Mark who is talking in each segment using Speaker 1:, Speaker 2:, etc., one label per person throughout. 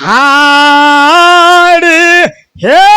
Speaker 1: ಹಾಡಿ ಹೇಳುವ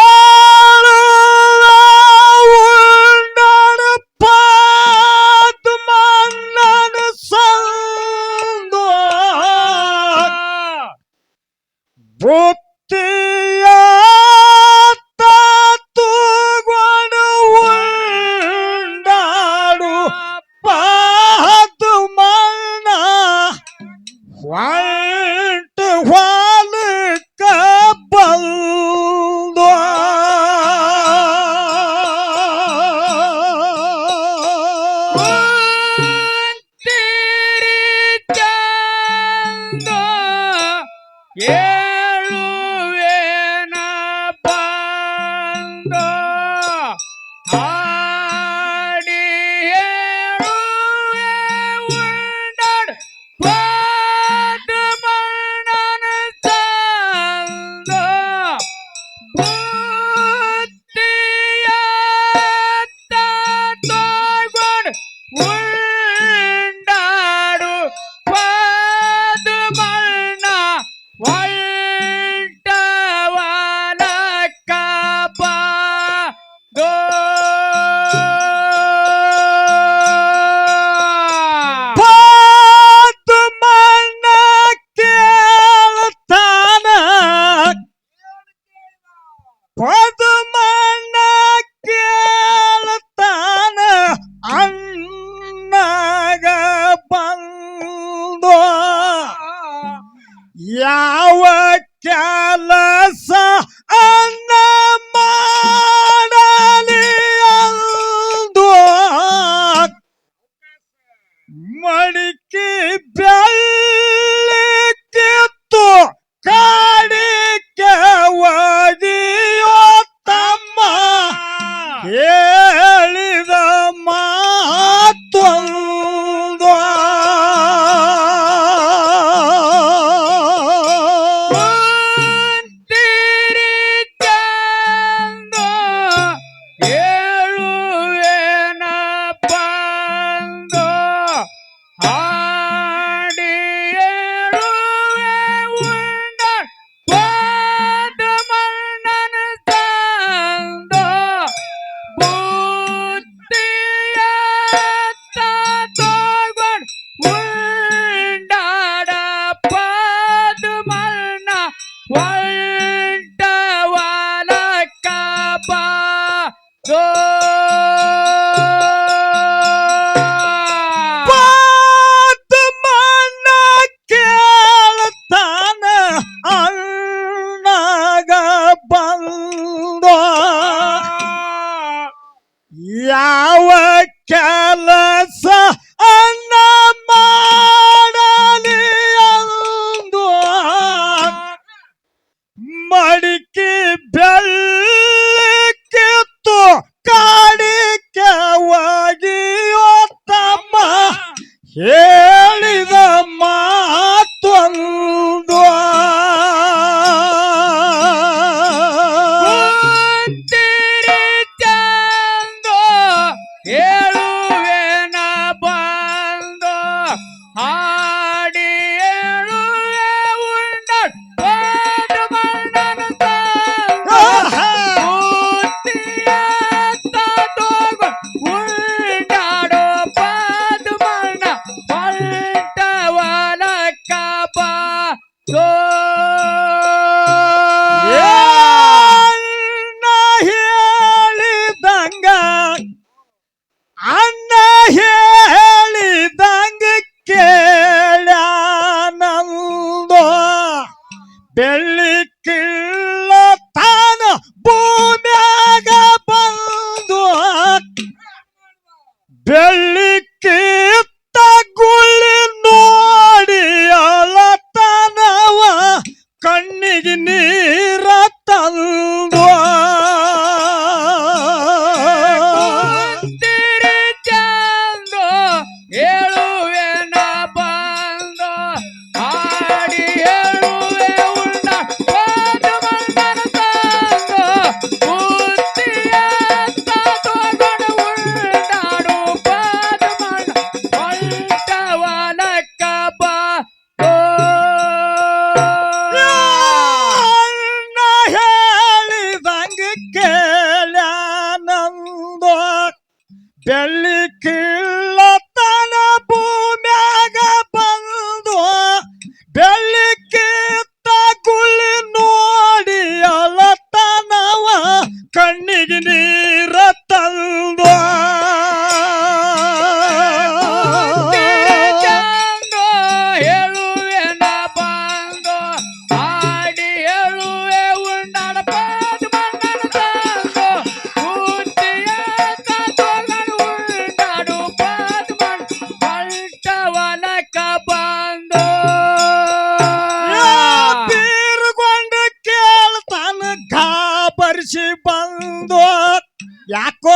Speaker 1: மணிக்கு delicate ಬಂದು ಯಾಕೋ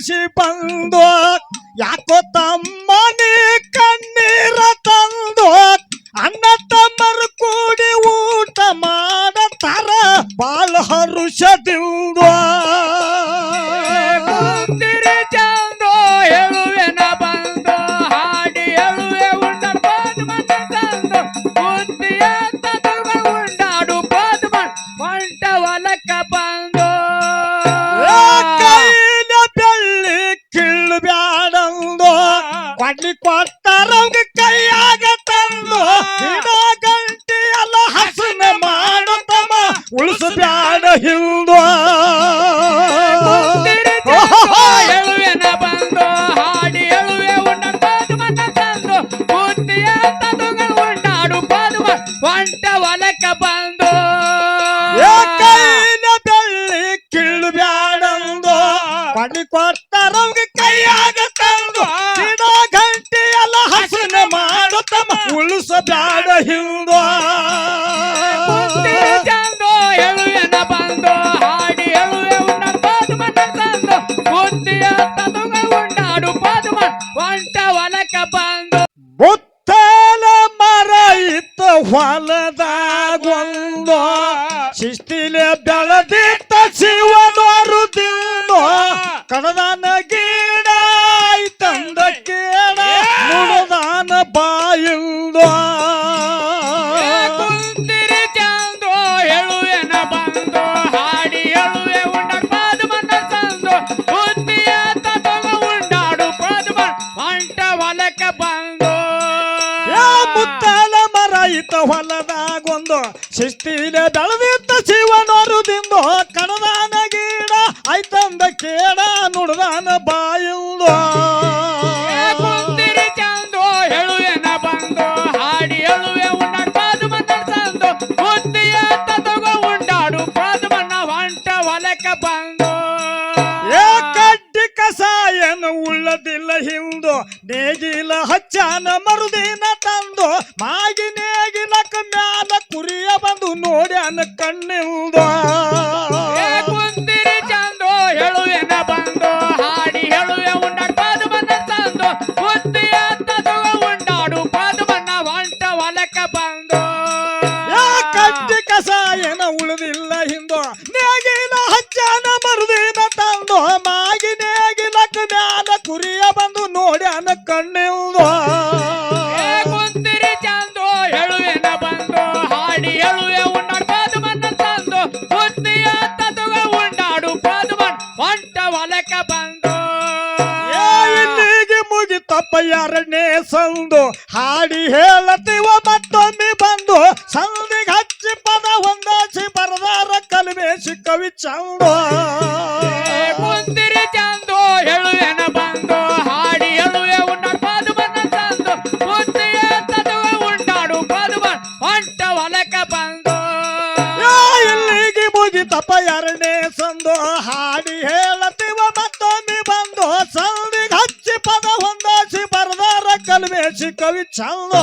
Speaker 2: 是帮
Speaker 1: 断 ಮಾಡ್ಲಿಕ್ಕೋತ್ತಾರ ಅವ್ಗೆ ಹೊಲದಾಗೊಂದು ಶಿಸ್ತಿನ ದಳವಿದ್ದ ಶಿವನೊರುದಿಂದ ಕಡದಾನ ಗೀಡ ಆಯ್ತಂದ ಕೇಡ ನುಡದಾನ
Speaker 2: ಬಾಯಿಲ್ದು. ಬಂದು, ಹಾಡಿ ಹೇಳುವೆ ಉಂಡಾಡು ಬಂದು.
Speaker 1: ಸಾಯನ ಉಳ್ಳದಿಲ್ಲ ಹಿಂದು ನೇಗಿಲ ಹಚ್ಚಾನ ಮರುದಿನ ತಂದು ಮಾಗಿ ನೇಗಿಲ ಕಮ್ಯಾಲ ಕುರಿಯ ಬಂದು ನೋಡ್ಯಾನ ಕಣ್ಣಿಲ್ದ. ಪಯ್ಯಾರನೇ ಸಂದು ಹಾಡಿ ಹೇಳತಿವ ಮತ್ತೊಮ್ಮೆ ಬಂದು. ಸಂದಿಗೆ ಹಚ್ಚಿ ಪದ ಹೊಂದಾಚಿ ಬರದಾರ ಕಲ್ವೇಶಿ ಕವಿ ಚಂದ
Speaker 2: শিকারি ছাড়লো